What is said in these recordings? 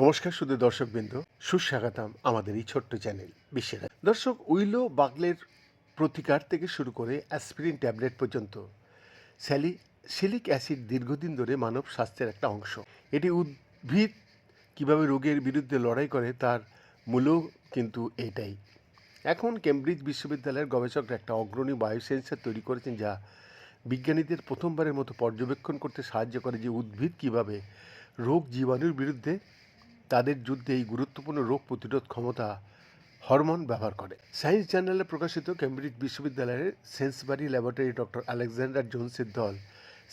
নমস্কার শুধু দর্শকবৃন্দ, সুস্বাগতম আমাদের এই ছোট্ট চ্যানেল, বিশ্বের দর্শক, উইলো বাগলের প্রতিকার থেকে শুরু করে অ্যাসপিরিন ট্যাবলেট পর্যন্ত, স্যালি, সিলিক অ্যাসিড দীর্ঘদিন ধরে মানব স্বাস্থ্যের একটা অংশ। এটি উদ্ভিদ কীভাবে রোগের বিরুদ্ধে লড়াই করে তার মূলও কিন্তু এটাই। এখন কেমব্রিজ বিশ্ববিদ্যালয়ের গবেষকরা একটা অগ্রণী বায়োসেন্সার তৈরি করেছেন যা বিজ্ঞানীদের প্রথমবারের মতো পর্যবেক্ষণ করতে সাহায্য করে যে উদ্ভিদ কীভাবে রোগ জীবাণুর বিরুদ্ধে তাদের যুদ্ধে এই গুরুত্বপূর্ণ রোগ প্রতিরোধ ক্ষমতা হরমোন ব্যবহার করে। সায়েন্স জার্নালে প্রকাশিত কেমব্রিজ বিশ্ববিদ্যালয়ের সেন্সবারি ল্যাবরেটরি ডক্টর আলেকজান্ডার জোনসের দল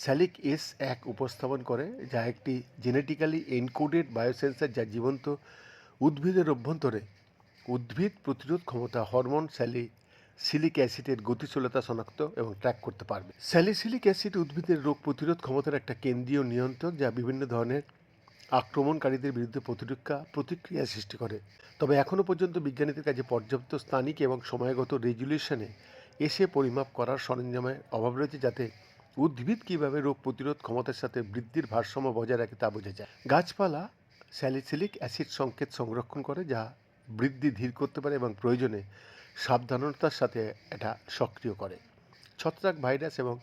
স্যালিক এস এক উপস্থাপন করে, যা একটি জেনেটিক্যালি এনকোডেড বায়োসেন্সার যা জীবন্ত উদ্ভিদের অভ্যন্তরে উদ্ভিদ প্রতিরোধ ক্ষমতা হরমোন স্যালি সিলিক অ্যাসিডের গতিশীলতা শনাক্ত এবং ট্র্যাক করতে পারবে। স্যালিসিলিক অ্যাসিড উদ্ভিদের রোগ প্রতিরোধ ক্ষমতার একটা কেন্দ্রীয় নিয়ন্ত্রক যা বিভিন্ন ধরনের আক্রমণকারীদের বিরুদ্ধে প্রতিরক্ষা প্রতিক্রিয়া সৃষ্টি করে। তবে এখনও পর্যন্ত বিজ্ঞানীদের কাছে পর্যাপ্ত স্থানিক এবং সময়গত রেজুলেশনে এসে পরিমাপ করার সরঞ্জামের অভাব রয়েছে যাতে উদ্ভিদ কীভাবে রোগ প্রতিরোধ ক্ষমতার সাথে বৃদ্ধির ভারসাম্য বজায় রাখে তা বোঝা যায়। গাছপালা স্যালিসিলিক অ্যাসিড সংকেত সংরক্ষণ করে যা বৃদ্ধি ধীর করতে পারে এবং প্রয়োজনে সাবধানতার সাথে এটা সক্রিয় করে। ছত্রাক ভাইরাস এবং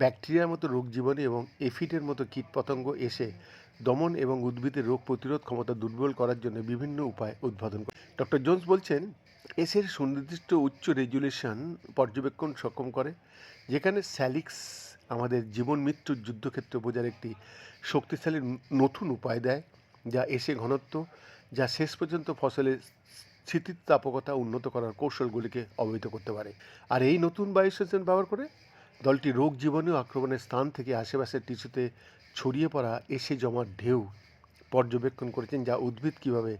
ব্যাকটেরিয়ার মতো রোগ জীবাণু এবং এফিডের মতো কীটপতঙ্গ এসে দমন এবং উদ্ভিদের রোগ প্রতিরোধ ক্ষমতা দুর্বল করার জন্য বিভিন্ন উপায় উদ্ভাবন করে। ডক্টর জোন্স বলছেন, এসের সুনির্দিষ্ট উচ্চ রেজুলেশন পর্যবেক্ষণ সক্ষম করে, যেখানে স্যালিক্স আমাদের জীবন মৃত্যুর যুদ্ধক্ষেত্র বোঝার একটি শক্তিশালী নতুন উপায় দেয়, যা এসে ঘনত্ব, যা শেষ পর্যন্ত ফসলের স্থিতিস্থাপকতা উন্নত করার কৌশলগুলিকে অবহিত করতে পারে। আর এই নতুন বায়োসেজেন ব্যবহার করে দলটি রোগ জীবাণু আক্রমণের স্থান থেকে আশেপাশের টিস্যুতে ছড়িয়ে পড়া এসে জমার ঢেউ পর্যবেক্ষণ করেছেন, যা উদ্ভিদ কীভাবে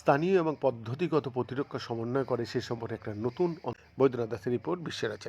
স্থানীয় এবং পদ্ধতিগত প্রতিরক্ষা সমন্বয় করে সে সম্পর্কে একটা নতুন বৈদ্যনাথ দাসের রিপোর্ট বিশ্বের আছে।